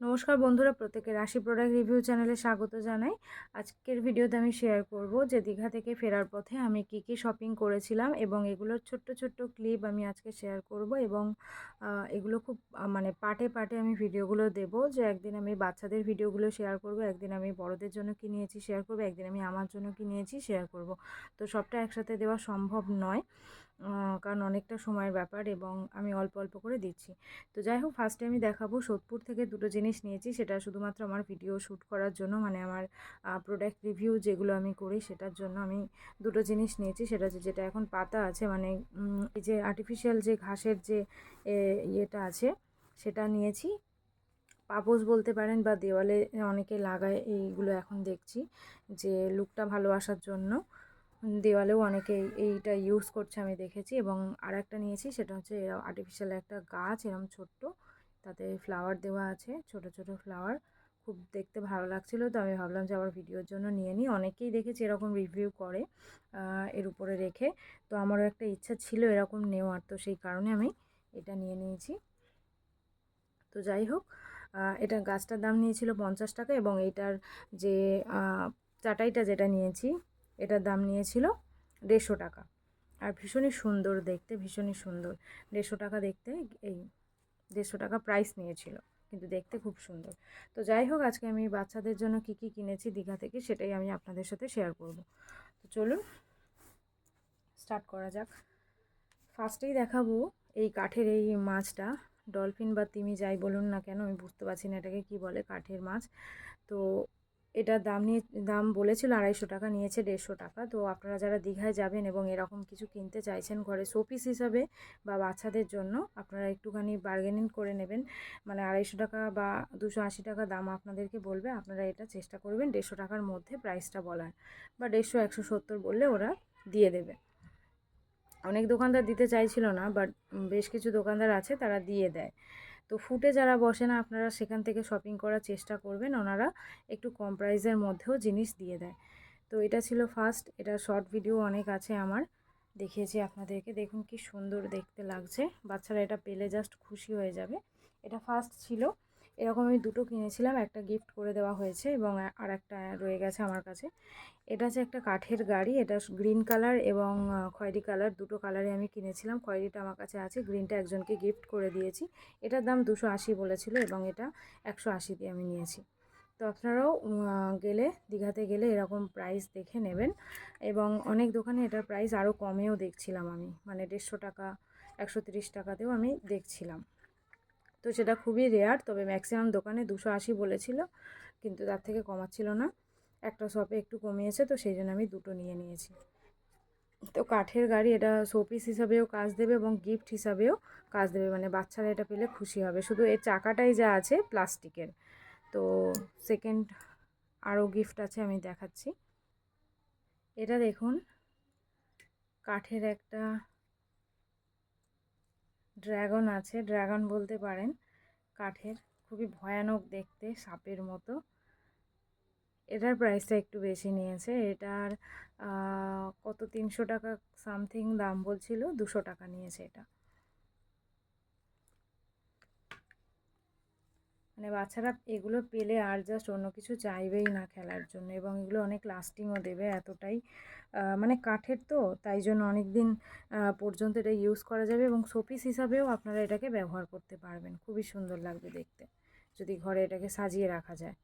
নমস্কার বন্ধুরা, প্রত্যেকের রাশি প্রোডাক্ট রিভিউ চ্যানেলে স্বাগত জানাই। আজকের ভিডিওতে আমি শেয়ার করব যে দীঘা থেকে ফেরার পথে আমি কি কি শপিং করেছিলাম এবং এগুলোর ছোট্ট ছোট্ট ক্লিপ আমি আজকে শেয়ার করব এবং এগুলো খুব মানে পার্টে পার্টে আমি ভিডিওগুলো দেব যে একদিন আমি বাচ্চাদের ভিডিওগুলো শেয়ার করব, একদিন আমি বড়দের জন্য কি নিয়েছি শেয়ার করব, একদিন আমি আমার জন্য কি নিয়েছি শেয়ার করব। তো সবটা একসাথে দেওয়া সম্ভব নয়। কারণ অনেকটা সময়ের ব্যাপার এবং আমি অল্প অল্প করে দিচ্ছি। তো যাই হোক ফার্স্টে আমি দেখাবো সোদপুর থেকে দুটো জিনিস নিয়েছি, সেটা শুধুমাত্র আমার ভিডিও শ্যুট করার জন্য মানে আমার প্রোডাক্ট রিভিউ যেগুলো আমি করি, সেটার জন্য আমি দুটো জিনিস নিয়েছি। সেটা হচ্ছে যেটা এখন পাতা আছে মানে এই যে আর্টিফিশিয়াল যে ঘাসের যে ইয়েটা আছে, সেটা নিয়েছি। পাপোস বলতে পারেন বা দেওয়ালে অনেকে লাগায়, এইগুলো এখন দেখছি যে লুকটা ভালো আসার জন্য। দেওয়ালেও অনেকে এইটা ইউজ করছে, আমি দেখেছি। এবং আর একটা নিয়েছি, সেটা হচ্ছে আর্টিফিশিয়াল একটা গাছ এরকম ছোট্ট। তাতে ফ্লাওয়ার দেওয়া আছে, ছোট ছোট ফ্লাওয়ার খুব দেখতে ভালো লাগছিল, তো আমি ভাবলাম যে আবার ভিডিওর জন্য নিয়ে নিই। অনেকেই দেখেছি এরকম রিভিউ করে এর উপরে রেখে। তো আমারও একটা ইচ্ছা ছিল এরকম নেওয়ার, তো সেই কারণে আমি এটা নিয়ে নিয়েছি। তো যাই হোক এটা গাছটার দাম নিয়েছিল পঞ্চাশ টাকা এবং এইটার যে চাটাইটা যেটা নিয়েছি এটার দাম নিয়েছিল দেড়শো টাকা। আর ভীষণই সুন্দর দেখতে, ভীষণই সুন্দর। দেড়শো টাকা দেখতে এই দেড়শো টাকা প্রাইস নিয়েছিল, কিন্তু দেখতে খুব সুন্দর। তো যাই হোক, আজকে আমি বাচ্চাদের জন্য কি কি কিনেছি দীঘা থেকে সেটাই আমি আপনাদের সাথে শেয়ার করব। তো চলুন স্টার্ট করা যাক। ফার্স্টেই দেখাবো এই কাঠের এই মাছটা। ডলফিন বা তিমি যাই বলুন না কেন, আমি বুঝতে পারছি না এটাকে কি বলে কাঠের মাছ। তো এটার দাম নিয়ে, দাম বলেছিল আড়াইশো টাকা, নিয়েছে দেড়শো টাকা। তো আপনারা যারা দীঘায় যাবেন এবং এরকম কিছু কিনতে চাইছেন ঘরে শোপিস হিসাবে বা বাচ্চাদের জন্য, আপনারা একটুখানি বার্গেনিং করে নেবেন। মানে আড়াইশো টাকা বা দুশো আশি টাকা দাম আপনাদেরকে বলবে, আপনারা এটা চেষ্টা করবেন দেড়শো টাকার মধ্যে প্রাইসটা বলার। বা দেড়শো, একশো সত্তর বললে ওরা দিয়ে দেবে। অনেক দোকানদার দিতে চাইছিল না বাট বেশ কিছু দোকানদার আছে, তারা দিয়ে দেয়। তো ফুটে যারা বসে না, আপনারা সেখান থেকে শপিং করার চেষ্টা করবেন। ওনারা একটু কম প্রাইসের মধ্যেও জিনিস দিয়ে দেয়। তো এটা ছিল ফার্স্ট এটা শর্ট ভিডিও অনেক আছে আমার। দেখিয়েছি আপনাদেরকে। দেখুন কি সুন্দর দেখতে লাগছে। বাচ্চারা এটা পেলে জাস্ট খুশি হয়ে যাবে। এটা ফার্স্ট ছিল। এরকম আমি দুটো কিনেছিলাম, একটা গিফট করে দেওয়া হয়েছে এবং আর একটা রয়ে গেছে আমার কাছে। এটা হচ্ছে একটা কাঠের গাড়ি, এটা গ্রিন কালার এবং খয়েরি কালার দুটো কালারে আমি কিনেছিলাম। খয়েরিটা আমার কাছে আছে গ্রিনটা একজনকে গিফট করে দিয়েছি। এটার দাম দুশো আশি বলেছিল এবং এটা একশো আশি দিয়ে আমি নিয়েছি। তো আপনারাও গেলে, দীঘাতে গেলে এরকম প্রাইস দেখে নেবেন এবং অনেক দোকানে এটার প্রাইস আরও কমেও দেখছিলাম আমি। মানে দেড়শো টাকা, একশো তিরিশ টাকাতেও আমি দেখছিলাম। তো সেটা খুবই রেয়ার তবে ম্যাক্সিমাম দোকানে দুশো আশি বলেছিল, কিন্তু তার থেকে কমাচ্ছিল না। একটা শপে একটু কমিয়েছে, তো সেই জন্য আমি দুটো নিয়ে নিয়েছি। তো কাঠের গাড়ি এটা শোপিস হিসাবেও কাজ দেবে এবং গিফট হিসাবেও কাজ দেবে মানে বাচ্চারা এটা পেলে খুশি হবে। শুধু এর চাকাটাই যা আছে প্লাস্টিকের। তো সেকেন্ড আরও গিফট আছে আমি দেখাচ্ছি। এটা দেখুন, কাঠের একটা ড্রাগন আছে, ড্রাগন বলতে পারেন। কাঠের, খুবই ভয়ানক দেখতে, সাপের মতো। এটার প্রাইসটা একটু বেশি নিয়েছে। এটার কত? তিনশো টাকা সামথিং দাম বলছিল, দুশো টাকা নিয়েছে এটা। মানে বাচ্চারা এগুলো পেলে আর জাস্ট অন্য কিছু চাইবেই না খেলার জন্য এবং এগুলো অনেক লাস্টিংও দেবে এতটাই। মানে কাঠের তো, তাই জন্য অনেক দিন পর্যন্ত এটা ইউজ করা যাবে এবং শোপিস হিসাবেও আপনারা এটাকে ব্যবহার করতে পারবেন। খুবই সুন্দর লাগবে দেখতে, যদি ঘরে এটাকে সাজিয়ে রাখা যায়।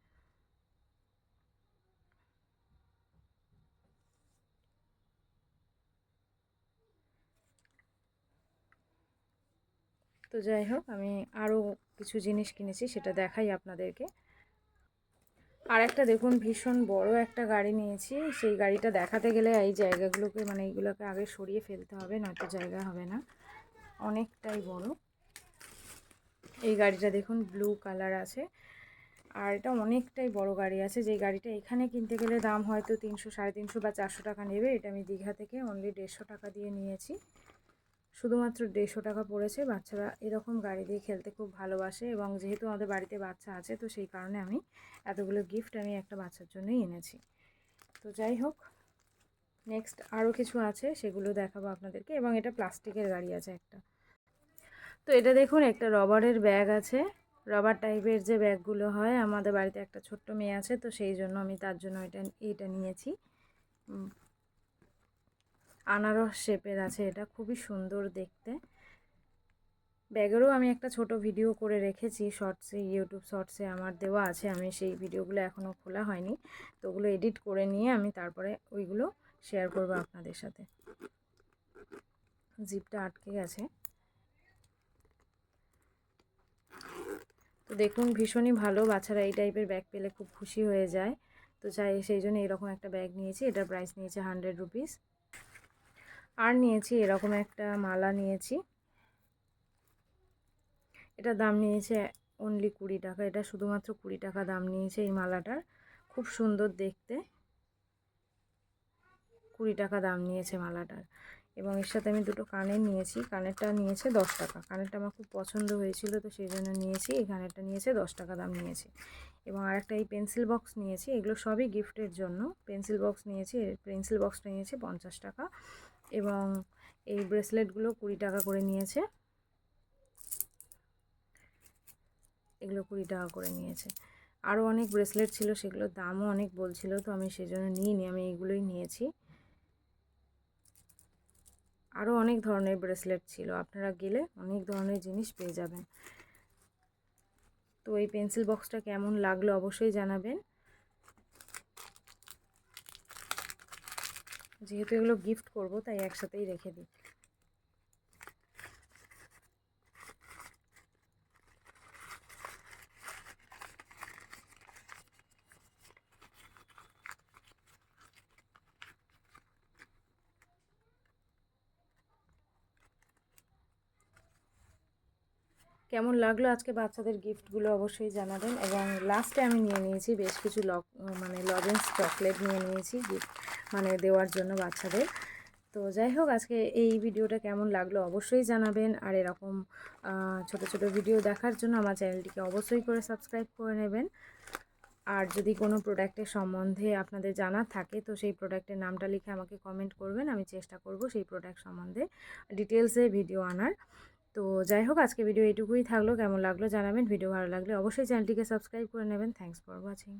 তো যাই হোক আমি আরও কিছু জিনিস কিনেছি, সেটা দেখাই আপনাদেরকে। আর একটা দেখুন, ভীষণ বড় একটা গাড়ি নিয়েছি। সেই গাড়িটা দেখাতে গেলে এই জায়গাগুলোকে মানে এইগুলোকে আগে সরিয়ে ফেলতে হবে, নয়তো জায়গা হবে না। অনেকটাই বড়। এই গাড়িটা দেখুন, ব্লু কালার আছে। আর এটা অনেকটাই বড় গাড়ি আছে। যে গাড়িটা এখানে কিনতে গেলে দাম হয়তো তিনশো, সাড়ে তিনশো বা চারশো টাকা নেবে। এটা আমি দীঘা থেকে অনলি দেড়শো টাকা দিয়ে নিয়েছি। শুধুমাত্র দেড়শো টাকা পড়েছে। বাচ্চারা এরকম গাড়ি দিয়ে খেলতে খুব ভালোবাসে এবং যেহেতু আমাদের বাড়িতে বাচ্চা আছে, তো সেই কারণে আমি এতগুলো গিফট আমি একটা বাচ্চার জন্যই এনেছি। তো যাই হোক নেক্সট আরও কিছু আছে, সেগুলো দেখাবো আপনাদেরকে এবং এটা প্লাস্টিকের গাড়ি আছে একটা। তো এটা দেখুন, একটা রবারের ব্যাগ আছে। রবার টাইপের যে ব্যাগগুলো হয়, আমাদের বাড়িতে একটা ছোট্ট মেয়ে আছে, তো সেই জন্য আমি তার জন্য এটা, এইটা নিয়েছি। আনারস শেপের আছে, এটা খুবই সুন্দর দেখতে। ব্যাগেরও আমি একটা ছোট ভিডিও করে রেখেছি শর্টসে ইউটিউব শর্টসে আমার দেওয়া আছে, আমি সেই ভিডিওগুলো এখনও খোলা হয়নি। তো ওগুলো এডিট করে নিয়ে আমি তারপরে ওইগুলো শেয়ার করব আপনাদের সাথে। জিপটা আটকে গেছে। তো দেখুন, ভীষণই ভালো, বাচ্চারা এই টাইপের ব্যাগ পেলে খুব খুশি হয়ে যায়। তো চাই, সেই জন্য এরকম একটা ব্যাগ নিয়েছি এটার প্রাইস নিয়েছে হান্ড্রেড রুপিস আর নিয়েছি, এরকম একটা মালা নিয়েছি। এটা দাম নিয়েছে অনলি কুড়ি টাকা, এটা শুধুমাত্র কুড়ি টাকা দাম নিয়েছে এই মালাটার। খুব সুন্দর দেখতে। কুড়ি টাকা দাম নিয়েছে মালাটার। এবং এর সাথে আমি দুটো কানের নিয়েছি, কানেরটা নিয়েছে দশ টাকা। কানেরটা আমার খুব পছন্দ হয়েছিল, তো সেই জন্য নিয়েছি, এই কানেরটা নিয়েছে দশ টাকা দাম নিয়েছে। এবং আরেকটা এই পেন্সিল বক্স নিয়েছি, এগুলো সবই গিফটের জন্য। পেন্সিল বক্স নিয়েছি পেন্সিল বক্সটা নিয়েছে পঞ্চাশ টাকা। এবং এই ব্রেসলেটগুলো কুড়ি টাকা করে নিয়েছে। এগুলো কুড়ি টাকা করে নিয়েছে। আরও অনেক ব্রেসলেট ছিল, সেগুলোর দামও অনেক বলছিল, তো আমি সেই জন্য নিইনি, আমি এইগুলোই নিয়েছি। আরও অনেক ধরনের ব্রেসলেট ছিল, আপনারা গেলে অনেক ধরনের জিনিস পেয়ে যাবেন। তো এই পেন্সিল বক্সটা কেমন লাগল অবশ্যই জানাবেন। যেহেতু এগুলো গিফট করব, তাই একসাথেই রেখে দিই। কেমন লাগল আজকে বাচ্চাদের গিফটগুলো অবশ্যই জানাবেন। এবং লাস্টে আমি নিয়ে নিয়েছি বেশ কিছু লক মানে লজেন্স চকলেট নিয়ে নিয়েছি গিফট মানে দেওয়ার জন্য বাচ্চাদের। তো যাই হোক, আজকে এই ভিডিওটা কেমন লাগল অবশ্যই জানাবেন। আর এরকম ছোট ছোট ভিডিও দেখার জন্য আমার চ্যানেলটিকে অবশ্যই করে সাবস্ক্রাইব করে নেবেন। আর যদি কোনো প্রোডাক্টের সম্বন্ধে আপনাদের জানার থাকে, তো সেই প্রোডাক্টের নামটা লিখে আমাকে কমেন্ট করবেন। আমি চেষ্টা করব সেই প্রোডাক্ট সম্বন্ধে ডিটেলসে ভিডিও আনার। তো যাই হোক, আজকে ভিডিও এইটুকুই থাকল। কেমন লাগল জানাবেন। ভিডিও ভালো লাগলে অবশ্যই চ্যানেলটিকে সাবস্ক্রাইব করে নেবেন। Thanks for watching.